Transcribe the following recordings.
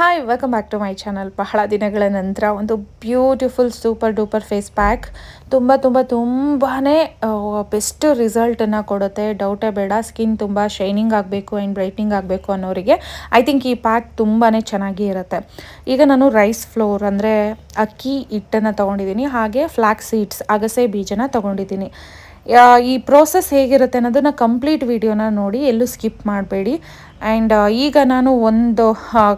Hi welcome back to my channel ಬಹಳ ದಿನಗಳ ನಂತರ ಒಂದು beautiful super duper face pack ತುಂಬ ತುಂಬ ತುಂಬಾ ಬೆಸ್ಟ್ ರಿಸಲ್ಟನ್ನು ಕೊಡುತ್ತೆ. ಡೌಟೇ ಬೇಡ. ಸ್ಕಿನ್ ತುಂಬ ಶೈನಿಂಗ್ ಆಗಬೇಕು ಆ್ಯಂಡ್ ಬ್ರೈಟ್ನಿಂಗ್ ಆಗಬೇಕು ಅನ್ನೋರಿಗೆ. ಐ ಥಿಂಕ್ ಈ ಪ್ಯಾಕ್ ತುಂಬಾ ಚೆನ್ನಾಗಿ ಇರುತ್ತೆ. ಈಗ ನಾನು ರೈಸ್ ಫ್ಲೋರ್ ಅಂದರೆ ಅಕ್ಕಿ ಹಿಟ್ಟನ್ನು ತೊಗೊಂಡಿದ್ದೀನಿ, ಹಾಗೆ ಫ್ಲ್ಯಾಕ್ ಸೀಡ್ಸ್ ಅಗಸೆ ಬೀಜನ ತೊಗೊಂಡಿದ್ದೀನಿ. ಈ ಪ್ರೋಸೆಸ್ ಹೇಗಿರುತ್ತೆ ಅನ್ನೋದನ್ನ ಕಂಪ್ಲೀಟ್ ವಿಡಿಯೋನ ನೋಡಿ ಎಲ್ಲೂ ಸ್ಕಿಪ್ ಮಾಡಬೇಡಿ. ಆ್ಯಂಡ್ ಈಗ ನಾನು ಒಂದು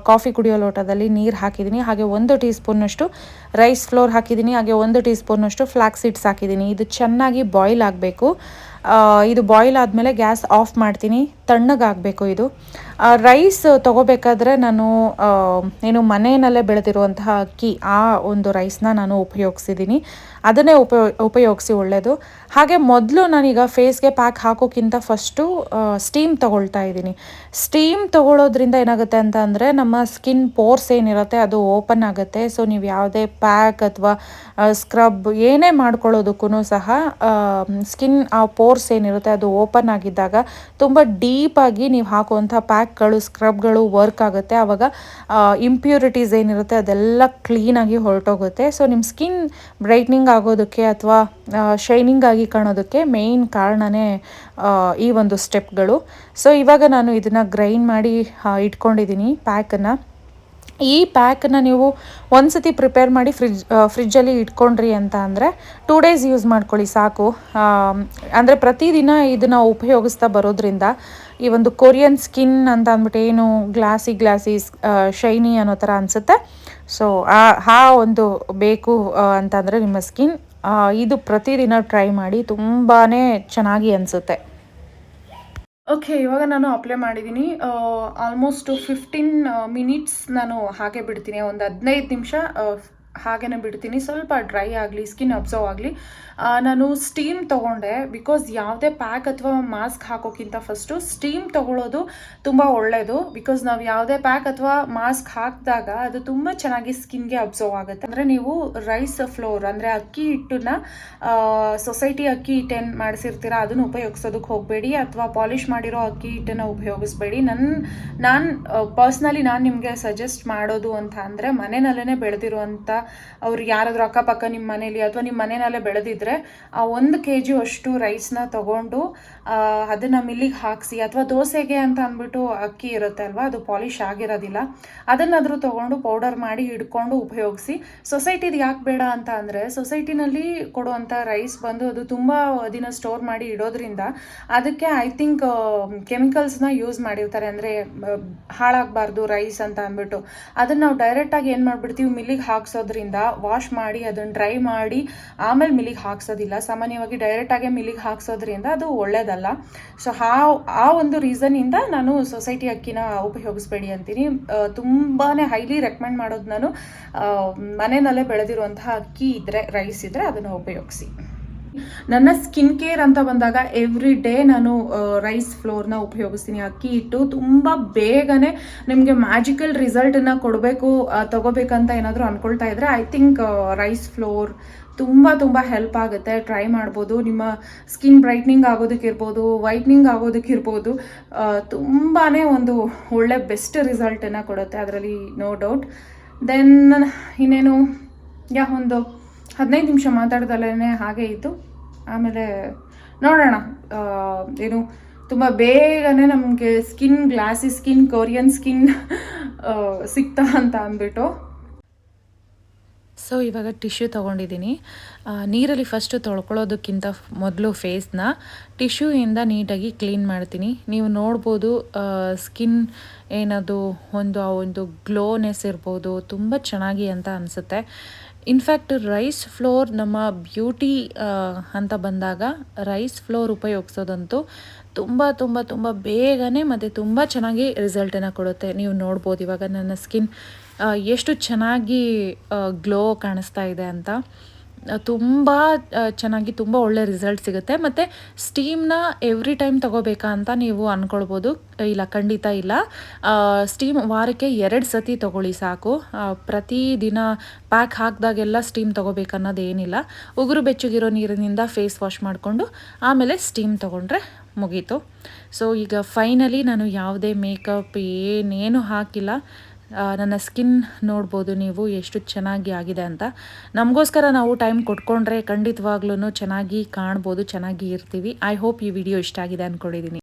ಕಾಫಿ ಕುಡಿಯೋ ಲೋಟದಲ್ಲಿ ನೀರು ಹಾಕಿದ್ದೀನಿ ಹಾಗೆ ಒಂದು ಟೀ ಸ್ಪೂನಷ್ಟು ರೈಸ್ ಫ್ಲೋರ್ ಹಾಕಿದ್ದೀನಿ ಹಾಗೆ ಒಂದು ಟೀ ಸ್ಪೂನಷ್ಟು ಫ್ಲ್ಯಾಕ್ ಸೀಡ್ಸ್ ಹಾಕಿದ್ದೀನಿ ಇದು ಚೆನ್ನಾಗಿ ಬಾಯ್ಲ್ ಆಗಬೇಕು. ಇದು ಬಾಯ್ಲ್ ಆದಮೇಲೆ ಗ್ಯಾಸ್ ಆಫ್ ಮಾಡ್ತೀನಿ. ತಣ್ಣಗಾಗಬೇಕು ಇದು. ರೈಸ್ ತೊಗೋಬೇಕಾದ್ರೆ ನಾನು ಏನು ಮನೆಯಲ್ಲೇ ಬೆಳೆದಿರುವಂತಹ ಅಕ್ಕಿ, ಆ ಒಂದು ರೈಸ್ನ ನಾನು ಉಪಯೋಗಿಸಿದ್ದೀನಿ ಅದನ್ನೇ ಉಪಯೋ ಉಪಯೋಗಿಸಿ ಒಳ್ಳೆಯದು ಹಾಗೆ ಮೊದಲು ನಾನೀಗ ಫೇಸ್ಗೆ ಪ್ಯಾಕ್ ಹಾಕೋಕ್ಕಿಂತ ಫಸ್ಟು ಸ್ಟೀಮ್ ತೊಗೊಳ್ತಾ ಇದ್ದೀನಿ. ಸ್ಟೀಮ್ ತೊಗೊಳೋದ್ರಿಂದ ಏನಾಗುತ್ತೆ ಅಂತ ಅಂದರೆ ನಮ್ಮ ಸ್ಕಿನ್ ಪೋರ್ಸ್ ಏನಿರುತ್ತೆ ಅದು ಓಪನ್ ಆಗುತ್ತೆ. ಸೊ ನೀವು ಯಾವುದೇ ಪ್ಯಾಕ್ ಅಥವಾ ಸ್ಕ್ರಬ್ ಏನೇ ಮಾಡ್ಕೊಳ್ಳೋದಕ್ಕೂ ಸಹ ಸ್ಕಿನ್ ಆ ಪೋರ್ಸ್ ಏನಿರುತ್ತೆ ಅದು ಓಪನ್ ಆಗಿದ್ದಾಗ ತುಂಬ ಡೀಪಾಗಿ ನೀವು ಹಾಕುವಂಥ ಪ್ಯಾಕ್ಗಳು ಸ್ಕ್ರಬ್ಗಳು ವರ್ಕ್ ಆಗುತ್ತೆ. ಆವಾಗ ಇಂಪ್ಯೂರಿಟೀಸ್ ಏನಿರುತ್ತೆ ಅದೆಲ್ಲ ಕ್ಲೀನಾಗಿ ಹೊರಟೋಗುತ್ತೆ. ಸೊ ನಿಮ್ಮ ಸ್ಕಿನ್ ಬ್ರೈಟ್ನಿಂಗ್ ಆಗೋದಕ್ಕೆ ಅಥವಾ ಶೈನಿಂಗ್ ಆಗಿ ಕಾಣೋದಕ್ಕೆ ಮೇಯ್ನ್ ಕಾರಣನೇ ಈ ಒಂದು ಸ್ಟೆಪ್ಗಳು ಸೊ ಇವಾಗ ನಾನು ಇದನ್ನು ಗ್ರೈಂಡ್ ಮಾಡಿ ಇಟ್ಕೊಂಡಿದ್ದೀನಿ ಪ್ಯಾಕನ್ನು ಈ ಪ್ಯಾಕನ್ನು ನೀವು ಒಂದ್ಸತಿ ಪ್ರಿಪೇರ್ ಮಾಡಿ ಫ್ರಿಜ್ ಫ್ರಿಜ್ಜಲ್ಲಿ ಇಟ್ಕೊಂಡ್ರಿ ಅಂತ ಅಂದರೆ ಟೂ ಡೇಸ್ ಯೂಸ್ ಮಾಡ್ಕೊಳ್ಳಿ, ಸಾಕು. ಅಂದರೆ ಪ್ರತಿದಿನ ಇದನ್ನು ಉಪಯೋಗಿಸ್ತಾ ಬರೋದ್ರಿಂದ ಈ ಒಂದು ಕೊರಿಯನ್ ಸ್ಕಿನ್ ಅಂತ ಅಂದ್ಬಿಟ್ಟು ಏನು ಗ್ಲಾಸಿ ಗ್ಲಾಸಿ ಶೈನಿ ಅನ್ನೋ ಥರ ಅನಿಸುತ್ತೆ. ಸೊ ಆ ಒಂದು ಬೇಕು ಅಂತಂದರೆ ನಿಮ್ಮ ಸ್ಕಿನ್ ಇದು ಪ್ರತಿದಿನ ಟ್ರೈ ಮಾಡಿ ತುಂಬಾ ಚೆನ್ನಾಗಿ ಅನಿಸುತ್ತೆ. ಓಕೆ ಇವಾಗ ನಾನು ಅಪ್ಲೈ ಮಾಡಿದ್ದೀನಿ ಆಲ್ಮೋಸ್ಟ್ ಫಿಫ್ಟೀನ್ ಮಿನಿಟ್ಸ್ ನಾನು ಹಾಗೆ ಬಿಡ್ತೀನಿ. ಒಂದು ಹದಿನೈದು ನಿಮಿಷ ಹಾಗೇನೆ ಬಿಡ್ತೀನಿ. ಸ್ವಲ್ಪ ಡ್ರೈ ಆಗಲಿ ಸ್ಕಿನ್ ಅಬ್ಸರ್ವ್ ಆಗಲಿ. ನಾನು ಸ್ಟೀಮ್ ತೊಗೊಂಡೆ ಬಿಕಾಸ್ ಯಾವುದೇ ಪ್ಯಾಕ್ ಅಥವಾ ಮಾಸ್ಕ್ ಹಾಕೋಕ್ಕಿಂತ ಫಸ್ಟು ಸ್ಟೀಮ್ ತೊಗೊಳ್ಳೋದು ತುಂಬ ಒಳ್ಳೆಯದು ಬಿಕಾಸ್ ನಾವು ಯಾವುದೇ ಪ್ಯಾಕ್ ಅಥವಾ ಮಾಸ್ಕ್ ಹಾಕಿದಾಗ ಅದು ತುಂಬ ಚೆನ್ನಾಗಿ ಸ್ಕಿನ್ಗೆ ಅಬ್ಸರ್ವ್ ಆಗುತ್ತೆ. ಅಂದರೆ ನೀವು ರೈಸ್ ಫ್ಲೋರ್ ಅಂದರೆ ಅಕ್ಕಿ ಹಿಟ್ಟನ್ನ ಸೊಸೈಟಿ ಅಕ್ಕಿ ಹಿಟ್ಟೇನು ಮಾಡಿಸಿರ್ತೀರ, ಅದನ್ನು ಉಪಯೋಗಿಸೋದಕ್ಕೆ ಹೋಗಬೇಡಿ ಅಥವಾ ಪಾಲಿಷ್ ಮಾಡಿರೋ ಅಕ್ಕಿ ಹಿಟ್ಟನ್ನು ಉಪಯೋಗಿಸ್ಬೇಡಿ. ನನ್ನ ನಾನು ಪರ್ಸ್ನಲಿ ನಾನು ನಿಮಗೆ ಸಜೆಸ್ಟ್ ಮಾಡೋದು ಅಂತ ಅಂದರೆ ಮನೆಯಲ್ಲೇ ಬೆಳೆದಿರುವಂಥ ಅವ್ರು ಯಾರಾದರೂ ಅಕ್ಕಪಕ್ಕ ನಿಮ್ಮ ಮನೇಲಿ ಅಥವಾ ನಿಮ್ಮ ಮನೆಯಲ್ಲೇ ಬೆಳೆದಿದ್ರೆ, ಆ ಒಂದು ಕೆ ಜಿ ಅಷ್ಟು ರೈಸ್ನ ತಗೊಂಡು ಅದನ್ನು ಮಿಲ್ಲಿಗೆ ಹಾಕಿಸಿ ಅಥವಾ ದೋಸೆಗೆ ಅಂತ ಅಂದ್ಬಿಟ್ಟು ಅಕ್ಕಿ ಇರುತ್ತೆ ಅಲ್ವಾ, ಅದು ಪಾಲಿಷ್ ಆಗಿರೋದಿಲ್ಲ, ಅದನ್ನಾದರೂ ತೊಗೊಂಡು ಪೌಡರ್ ಮಾಡಿ ಹಿಡ್ಕೊಂಡು ಉಪಯೋಗಿಸಿ, ಸೊಸೈಟಿದು ಯಾಕೆ ಬೇಡ ಅಂತ ಅಂದರೆ, ಸೊಸೈಟಿನಲ್ಲಿ ಕೊಡುವಂಥ ರೈಸ್ ಬಂದು ಅದು ತುಂಬ ದಿನ ಸ್ಟೋರ್ ಮಾಡಿ ಇಡೋದ್ರಿಂದ ಅದಕ್ಕೆ ಐ ಥಿಂಕ್ ಕೆಮಿಕಲ್ಸ್ನ ಯೂಸ್ ಮಾಡಿರ್ತಾರೆ. ಅಂದರೆ ಹಾಳಾಗಬಾರ್ದು ರೈಸ್ ಅಂತ ಅಂದ್ಬಿಟ್ಟು. ಅದನ್ನು ನಾವು ಡೈರೆಕ್ಟಾಗಿ ಏನು ಮಾಡಿಬಿಡ್ತೀವಿ, ಮಿಲ್ಲಿಗೆ ಹಾಕ್ಸೋದ್ರಿಂದ ವಾಶ್ ಮಾಡಿ ಅದನ್ನು ಡ್ರೈ ಮಾಡಿ ಆಮೇಲೆ ಮಿಲ್ಲಿಗೆ ಹಾಕ್ಸೋದಿಲ್ಲ. ಸಾಮಾನ್ಯವಾಗಿ ಡೈರೆಕ್ಟಾಗೆ ಮಿಲ್ಲಿಗೆ ಹಾಕ್ಸೋದ್ರಿಂದ ಅದು ಒಳ್ಳೇದಲ್ಲ. ಸೊ ಆ ಆ ಒಂದು ರೀಸನಿಂದ ನಾನು ಸೊಸೈಟಿ ಅಕ್ಕಿನ ಉಪಯೋಗಿಸ್ಬೇಡಿ ಅಂತೀನಿ. ತುಂಬಾ ಹೈಲಿ ರೆಕಮೆಂಡ್ ಮಾಡೋದು ನಾನು. ಮನೆಯಲ್ಲೇ ಬೆಳೆದಿರುವಂತಹ ಅಕ್ಕಿ ಇದ್ದರೆ ರೈಸ್ ಇದ್ದರೆ ಅದನ್ನು ಉಪಯೋಗಿಸಿ. ನನ್ನ ಸ್ಕಿನ್ ಕೇರ್ ಅಂತ ಬಂದಾಗ ಎವ್ರಿ ಡೇ ನಾನು ರೈಸ್ ಫ್ಲೋರ್ನ ಉಪಯೋಗಿಸ್ತೀನಿ. ಅಕ್ಕಿ ಹಿಟ್ಟು ತುಂಬ ಬೇಗನೆ ನಿಮಗೆ ಮ್ಯಾಜಿಕಲ್ ರಿಸಲ್ಟನ್ನು ಕೊಡಬೇಕು ತಗೋಬೇಕಂತ ಏನಾದರೂ ಅಂದ್ಕೊಳ್ತಾ ಇದ್ರೆ ಐ ಥಿಂಕ್ ರೈಸ್ ಫ್ಲೋರ್ ತುಂಬ ತುಂಬ ಹೆಲ್ಪ್ ಆಗುತ್ತೆ. ಟ್ರೈ ಮಾಡ್ಬೋದು. ನಿಮ್ಮ ಸ್ಕಿನ್ ಬ್ರೈಟ್ನಿಂಗ್ ಆಗೋದಕ್ಕಿರ್ಬೋದು ವೈಟ್ನಿಂಗ್ ಆಗೋದಕ್ಕಿರ್ಬೋದು ತುಂಬಾ ಒಂದು ಒಳ್ಳೆ ಬೆಸ್ಟ್ ರಿಸಲ್ಟನ್ನು ಕೊಡುತ್ತೆ. ಅದರಲ್ಲಿ ನೋ ಡೌಟ್ ದೆನ್ ಇನ್ನೇನು? ಯಾ, ಒಂದು? ಹದಿನೈದು ನಿಮಿಷ ಮಾತಾಡ್ದಲೇ ಹಾಗೆ ಇತ್ತು. ಆಮೇಲೆ ನೋಡೋಣ ಏನು ತುಂಬ ಬೇಗನೆ ನಮಗೆ skin glassy skin, Korean skin ಸಿಗ್ತಾ ಅಂತ ಅಂದ್ಬಿಟ್ಟು. ಸೊ ಇವಾಗ ಟಿಶ್ಯೂ ತೊಗೊಂಡಿದ್ದೀನಿ. ನೀರಲ್ಲಿ ಫಸ್ಟು ತೊಳ್ಕೊಳ್ಳೋದಕ್ಕಿಂತ ಮೊದಲು ಫೇಸ್ನ ಟಿಶ್ಯೂಯಿಂದ ನೀಟಾಗಿ ಕ್ಲೀನ್ ಮಾಡ್ತೀನಿ. ನೀವು ನೋಡ್ಬೋದು ಸ್ಕಿನ್ ಏನದು, ಒಂದು ಆ ಒಂದು ಗ್ಲೋನೆಸ್ ಇರ್ಬೋದು, ತುಂಬ ಚೆನ್ನಾಗಿ ಅಂತ ಅನಿಸುತ್ತೆ. ಇನ್ಫ್ಯಾಕ್ಟ್ ರೈಸ್ ಫ್ಲೋರ್ ನಮ್ಮ ಬ್ಯೂಟಿ ಅಂತ ಬಂದಾಗ ರೈಸ್ ಫ್ಲೋರ್ ಉಪಯೋಗಿಸೋದಂತೂ ತುಂಬ ತುಂಬ ತುಂಬ ಬೇಗನೆ ಮತ್ತು ತುಂಬ ಚೆನ್ನಾಗಿ ರಿಸಲ್ಟನ್ನು ಕೊಡುತ್ತೆ. ನೀವು ನೋಡ್ಬೋದು ಇವಾಗ ನನ್ನ ಸ್ಕಿನ್ ಎಷ್ಟು ಚೆನ್ನಾಗಿ ಗ್ಲೋ ಕಾಣಿಸ್ತಾ ಇದೆ ಅಂತ. ತುಂಬ ಚೆನ್ನಾಗಿ ತುಂಬ ಒಳ್ಳೆ ರಿಸಲ್ಟ್ ಸಿಗುತ್ತೆ. ಮತ್ತು ಸ್ಟೀಮ್ನ ಎವ್ರಿ ಟೈಮ್ ತಗೋಬೇಕಾ ಅಂತ ನೀವು ಅಂದ್ಕೊಳ್ಬೋದು ಇಲ್ಲ, ಖಂಡಿತ ಇಲ್ಲ. ಸ್ಟೀಮ್ ವಾರಕ್ಕೆ ಎರಡು ಸತಿ ತಗೊಳ್ಳಿ ಸಾಕು. ಪ್ರತಿದಿನ ಪ್ಯಾಕ್ ಹಾಕಿದಾಗೆಲ್ಲ ಸ್ಟೀಮ್ ತೊಗೋಬೇಕನ್ನೋದೇನಿಲ್ಲ ಉಗುರು ಬೆಚ್ಚಗಿರೋ ನೀರಿನಿಂದ ಫೇಸ್ ವಾಶ್ ಮಾಡಿಕೊಂಡು ಆಮೇಲೆ ಸ್ಟೀಮ್ ತೊಗೊಂಡ್ರೆ ಮುಗೀತು. ಸೊ ಈಗ ಫೈನಲಿ ನಾನು ಯಾವುದೇ ಮೇಕಪ್ ಏನೇನು ಹಾಕಿಲ್ಲ. ನನ್ನ ಸ್ಕಿನ್ ನೋಡ್ಬೋದು ನೀವು ಎಷ್ಟು ಚೆನ್ನಾಗಿ ಆಗಿದೆ ಅಂತ. ನಮಗೋಸ್ಕರ ನಾವು ಟೈಮ್ ಕೊಟ್ಕೊಂಡ್ರೆ ಖಂಡಿತವಾಗ್ಲೂ ಚೆನ್ನಾಗಿ ಕಾಣ್ಬೋದು, ಚೆನ್ನಾಗಿ ಇರ್ತೀವಿ. ಐ ಹೋಪ್ ಈ ವಿಡಿಯೋ ಇಷ್ಟ ಆಗಿದೆ ಅಂದ್ಕೊಂಡಿದ್ದೀನಿ